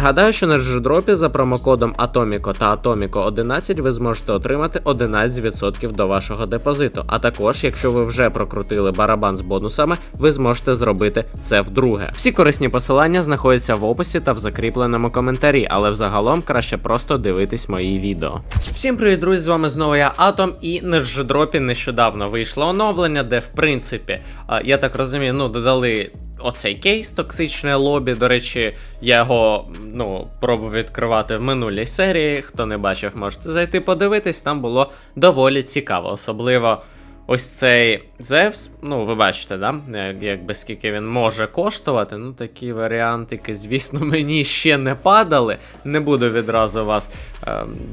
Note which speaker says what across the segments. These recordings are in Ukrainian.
Speaker 1: Нагадаю, що на джедропі за промокодом Atomico та Atomico 11 ви зможете отримати 11% до вашого депозиту. А також, якщо ви вже прокрутили барабан з бонусами, ви зможете зробити це вдруге. Всі корисні посилання знаходяться в описі та в закріпленому коментарі, але взагалом краще просто дивитись мої відео. Всім привіт, друзі! З вами знову я Атом, і на джедропі нещодавно вийшло оновлення, де в принципі, я так розумію, ну додали. Оцей кейс токсичне лобі. До речі, я його ну, пробував відкривати в минулій серії. Хто не бачив, можете зайти подивитись. Там було доволі цікаво. Особливо ось цей Зевс. Ну, ви бачите, да? Як, якби скільки він може коштувати. Ну, такі варіантики, звісно, мені ще не падали. Не буду відразу вас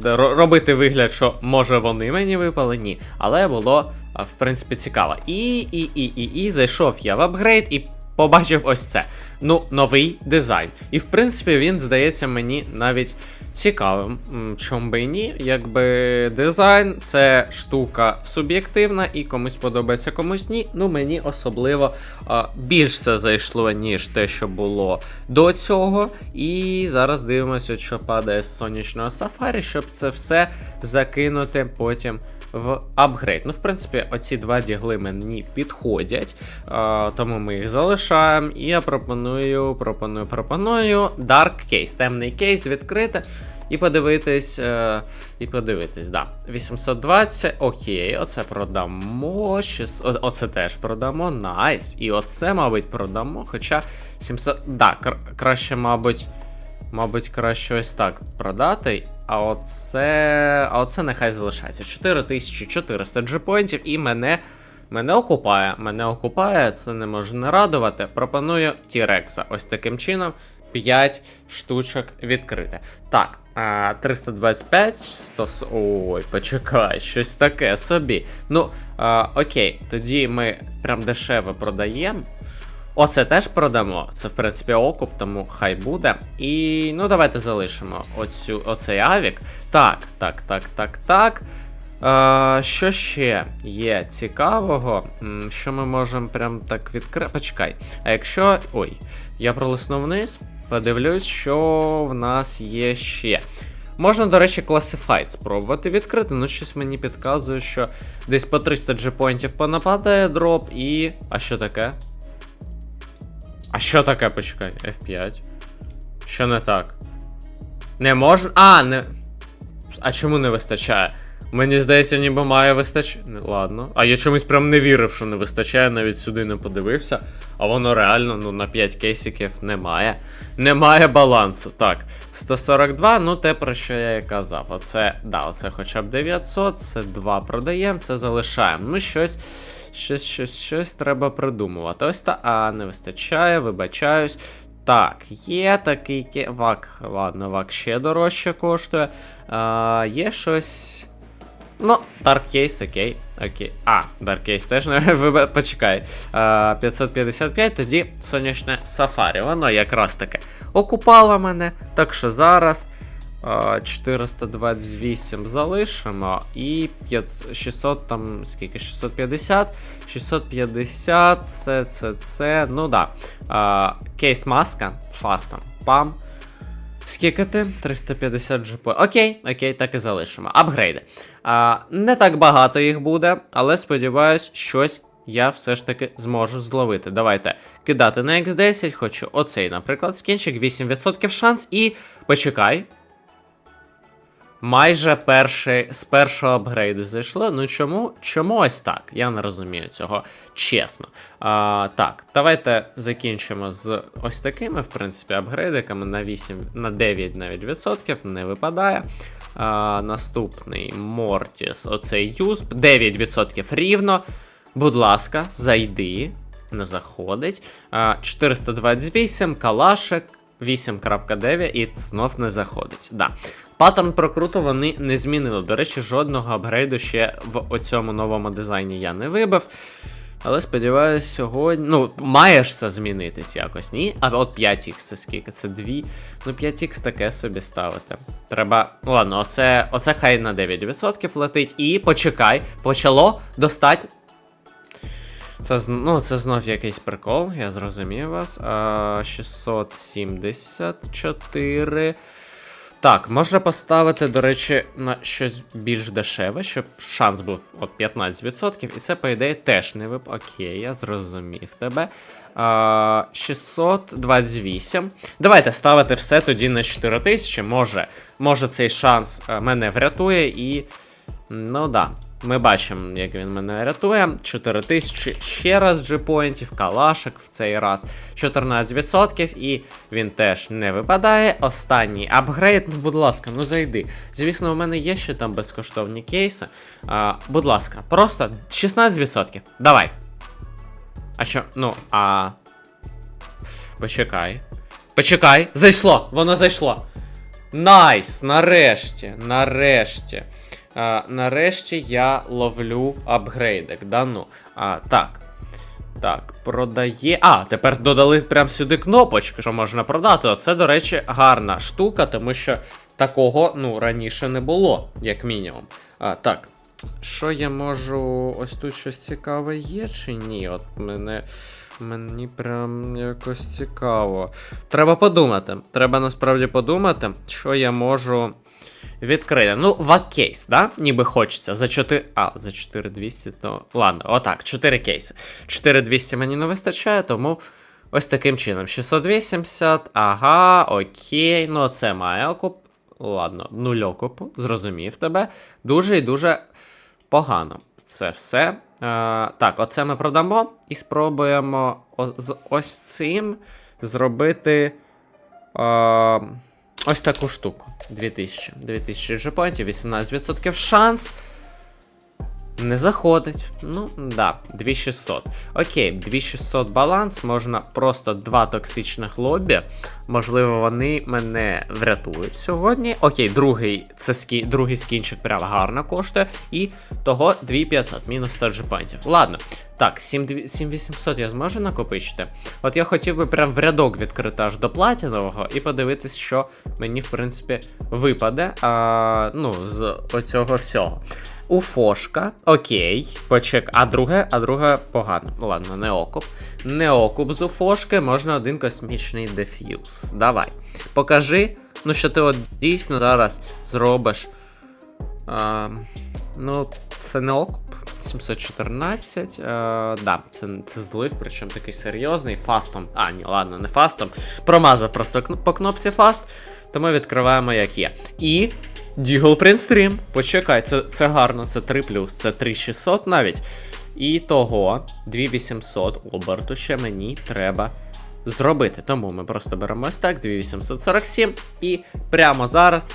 Speaker 1: ро- робити вигляд, що може вони мені випали. Ні. Але було, в принципі, цікаво. І, і, і, і, і зайшов я в апгрейд і побачив ось це. Ну, новий дизайн. І в принципі він здається мені навіть цікавим. Чом би і ні, якби дизайн це штука суб'єктивна, і комусь подобається, комусь ні. Ну мені особливо а, більш це зайшло, ніж те, що було до цього. І зараз дивимося, що падає з сонячного сафарі, щоб це все закинути потім в апгрейд. Ну, в принципі, оці два дігли мені підходять, а, тому ми їх залишаємо. І я пропоную, пропоную, пропоную Dark Case, темний кейс відкрити. І подивитись, е, і подивитись, да. 820, окей, оце продамо. 600, оце теж продамо, найс. І оце, мабуть, продамо. Хоча 700. Да, краще, мабуть. Мабуть, краще ось так продати. А оце. А оце нехай залишається. 4400 джепоінтів і мене. Мене окупає. Мене окупає, це не може не радувати. Пропоную Тірекса. Ось таким чином. 5 штучок відкрити. Так, 325, 100... Ой, почекай, щось таке собі. Ну, окей, тоді ми прям дешево продаємо. Оце теж продамо. Це, в принципі, окуп, тому хай буде. І ну давайте залишимо оцю, оцей авік. Так, так, так, так, так. Е, що ще є цікавого? Що ми можемо прям так відкрити. Почекай. А якщо. Ой, я пролиснув вниз, подивлюсь, що в нас є ще. Можна, до речі, Classified спробувати відкрити, ну щось мені підказує, що десь по 300 джепоінтів понападає дроп і. А що таке? А що таке, почекай? F5. Що не так? Не можна. А, не. А чому не вистачає? Мені здається, ніби має вистачати. Ладно. А я чомусь прям не вірив, що не вистачає, навіть сюди не подивився. А воно реально ну, на 5 кейсиків немає. Немає балансу. Так, 142, ну те, про що я і казав. Оце, да, оце хоча б 900, це 2 продаємо, це залишаємо. Ну, щось. Щось, щось, щось треба придумувати. Ось та. А, не вистачає, вибачаюсь. Так, є такий вак. Ладно, вак ще дорожче коштує. А, є щось. Ну, Dark окей. Окей. А, Dark Case теж не виб- почекай. А, 555, тоді сонячне сафарі. Воно якраз таке окупало мене. Так що зараз. А, 428 залишимо і 500, 600 там скільки 650 650 це це це ну да а, кейс маска фастом пам Скільки ти? 350 GP. Окей, окей, так і залишимо. Апгрейди. А, не так багато їх буде, але сподіваюсь, щось я все ж таки зможу зловити. Давайте кидати на X10, хочу оцей, наприклад, скінчик, 8% шанс і. Почекай. Майже перший, з першого апгрейду зайшло. Ну чому? Чому ось так? Я не розумію цього чесно. А, так, давайте закінчимо з ось такими, в принципі, апгрейдиками на 8, на 9 навіть відсотків не випадає. А, наступний Мортіс, оцей Юсп, 9% рівно. Будь ласка, зайди. Не заходить. А, 428, калашик, 8.9 і знов не заходить. Да. Паттерн прокруту вони не змінили. До речі, жодного апгрейду ще в оцьому новому дизайні я не вибив. Але сподіваюся, сьогодні. Ну, має ж це змінитись якось, ні? А от 5х це скільки? Це 2. Ну, 5х таке собі ставити. Треба. Ну, ладно, оце, оце хай на 9% летить. І почекай, почало достатньо. Це, ну, це знов якийсь прикол, я зрозумів вас. А, 674. Так, можна поставити, до речі, на щось більш дешеве, щоб шанс був от 15%, і це, по ідеї, теж не вип. Окей, я зрозумів тебе. А, 628. Давайте ставити все тоді на 4000. Може, може цей шанс е, мене врятує і. Ну да. Ми бачимо, як він мене рятує. 4000 ще раз джипоінтів, калашик в цей раз 14%, і він теж не випадає. Останній апгрейд, ну будь ласка, ну зайди. Звісно, у мене є ще там безкоштовні кейси. А, будь ласка, просто 16%. Давай. А що? Ну, а. Почекай. Почекай, зайшло! Воно зайшло. Найс! Нарешті, нарешті. А, нарешті я ловлю апгрейдик. Да ну. А, так. Так, продає. А, тепер додали прямо сюди кнопочку, що можна продати. Оце, до речі, гарна штука, тому що такого, ну, раніше не було, як мінімум. А, так. Що я можу. Ось тут щось цікаве є чи ні? От мене. Мені прям якось цікаво. Треба подумати. Треба насправді подумати, що я можу відкрити. Ну, вак-кейс, да? Ніби хочеться. За 4. А, за 4200, то. Ладно, отак, 4 кейси. 4200 мені не вистачає, тому ось таким чином. 680, ага, окей. Ну, це має окуп. Ладно, нуль окупу, зрозумів тебе. Дуже і дуже погано. Це все. Е, так, оце ми продамо і спробуємо з ось цим зробити. Е, ось таку штуку. 2000. 2000 джепонтів, 18% шанс. Не заходить. Ну, да, 2600. Окей, 2600 баланс, можна просто два токсичних лобі. Можливо, вони мене врятують сьогодні. Окей, другий це скі, другий скінчик прям гарно коштує. І того 2500, мінус 100 джепонтів. Ладно. Так, 7800 я зможу накопичити. От я хотів би прям в рядок відкрити аж до платінового і подивитись, що мені, в принципі, випаде. А, ну, з оцього всього. Уфошка, окей, почек. А друге, а друге погано. Ну ладно, не окуп. Не окуп з уфошки, можна один космічний деф'юз. Давай. Покажи, ну що ти от дійсно зараз зробиш. А, ну, це не окуп. 714. А, да, це, це злив, причому такий серйозний. Фастом. А, ні, ладно, не фастом. Промазав просто по кнопці фаст. Тому відкриваємо як є. І Дігл Принстрім. Почекай, це, це гарно, це 3 це 3600 навіть. І того 2800 оберту ще мені треба зробити. Тому ми просто беремо ось так, 2847. І прямо зараз.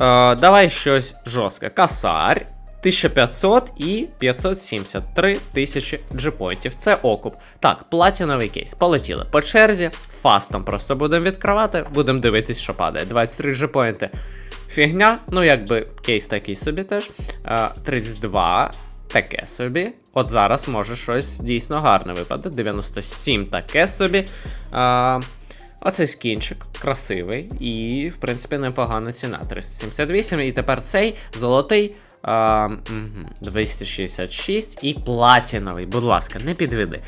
Speaker 1: Е, давай щось жорстке. Касар. 1500 і 573 тисячі джипоінтів. Це окуп. Так, платіновий кейс. Полетіли по черзі. Фастом просто будемо відкривати, будемо дивитись, що падає. 23 джипоінти. Фігня, ну якби кейс такий собі теж. Е, 32. Таке собі. От зараз може щось дійсно гарне випаде. 97 таке собі. А, оцей скінчик красивий. І, в принципі, непогана ціна. 378. І тепер цей золотий. 266 і платіновий. Будь ласка, не підведи.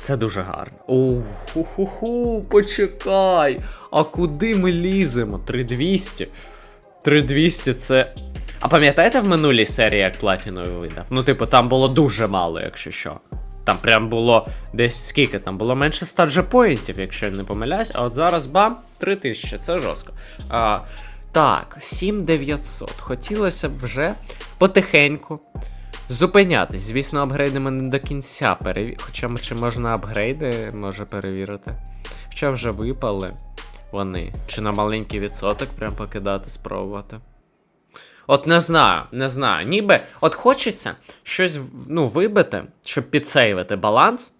Speaker 1: Це дуже гарно. Уху, почекай. А куди ми ліземо? 3200. 3200 це. А пам'ятаєте в минулій серії, як платіновий видав? Ну, типу, там було дуже мало, якщо що. Там прям було десь скільки там було менше 100 джепоінтів, якщо я не помиляюсь. А от зараз бам, 3000, це жорстко. А, так, 7900. Хотілося б вже потихеньку зупинятись. Звісно, апгрейди не до кінця перевірили. Хоча чи можна апгрейди може перевірити. Хоча вже випали вони. Чи на маленький відсоток прям покидати, спробувати. От не знаю, не знаю. Ніби от хочеться щось ну, вибити, щоб підсейвити баланс.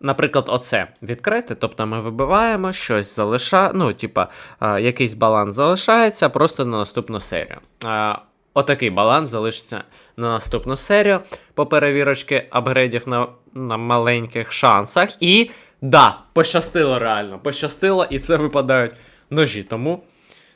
Speaker 1: Наприклад, оце відкрити. Тобто ми вибиваємо, щось залишає, ну, типа, якийсь баланс залишається просто на наступну серію. А, отакий баланс залишиться на наступну серію по перевірочці апгрейдів на, на маленьких шансах. І да, пощастило реально. Пощастило, і це випадають ножі. Тому,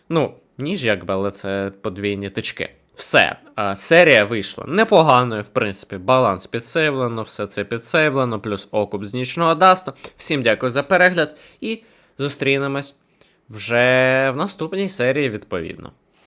Speaker 1: ну, ніж якби, але це подвійні тички. Все, серія вийшла непоганою, в принципі, баланс підсейвлено, все це підсейвлено, плюс окуп з нічного дасту. Всім дякую за перегляд і зустрінемось вже в наступній серії відповідно.